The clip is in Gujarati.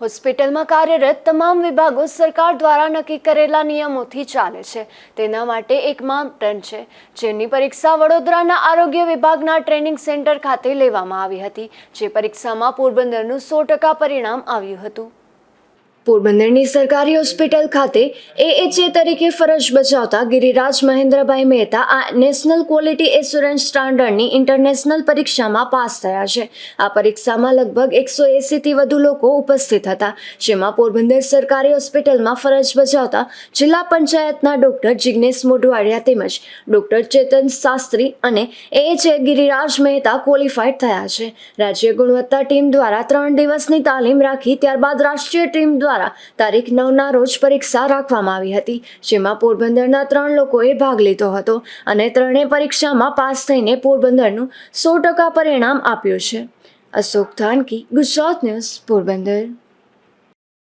હોસ્પિટલમાં કાર્યરત તમામ વિભાગો સરકાર દ્વારા નક્કી કરેલા નિયમોથી ચાલે છે. તેના માટે એક માપદંડ છે, જેની પરીક્ષા વડોદરાના આરોગ્ય વિભાગના ટ્રેનિંગ સેન્ટર ખાતે લેવામાં આવી હતી, જે પરીક્ષામાં પોરબંદરનું સો ટકા પરિણામ આવ્યું હતું. પોરબંદરની સરકારી હોસ્પિટલ ખાતે એએચએ તરીકે ફરજ બજાવતા ગિરિરાજ મહેન્દ્રભાઈ મહેતા આ નેશનલ ક્વોલિટી એસ્યોરન્સ સ્ટાન્ડર્ડની ઇન્ટરનેશનલ પરીક્ષામાં પાસ થયા છે. આ પરીક્ષામાં લગભગ એકસો એંસીથી વધુ લોકો ઉપસ્થિત હતા, જેમાં પોરબંદર સરકારી હોસ્પિટલમાં ફરજ બજાવતા જિલ્લા પંચાયતના ડોક્ટર જિજ્ઞેશ મોઢવાડિયા તેમજ ડોક્ટર ચેતન શાસ્ત્રી અને એએચએ ગિરિરાજ મહેતા ક્વોલિફાઈડ થયા છે. રાજ્ય ગુણવત્તા ટીમ દ્વારા ત્રણ દિવસની તાલીમ રાખી ત્યારબાદ રાષ્ટ્રીય ટીમ દ્વારા તારીખ નવના રોજ પરીક્ષા રાખવામાં આવી હતી, જેમાં પોરબંદરના ત્રણ લોકોએ ભાગ લીધો હતો અને ત્રણેય પરીક્ષામાં પાસ થઈને પોરબંદરનું સો ટકા પરિણામ આપ્યું છે. અશોક ધાનકી, ગુજરાત ન્યૂઝ, પોરબંદર.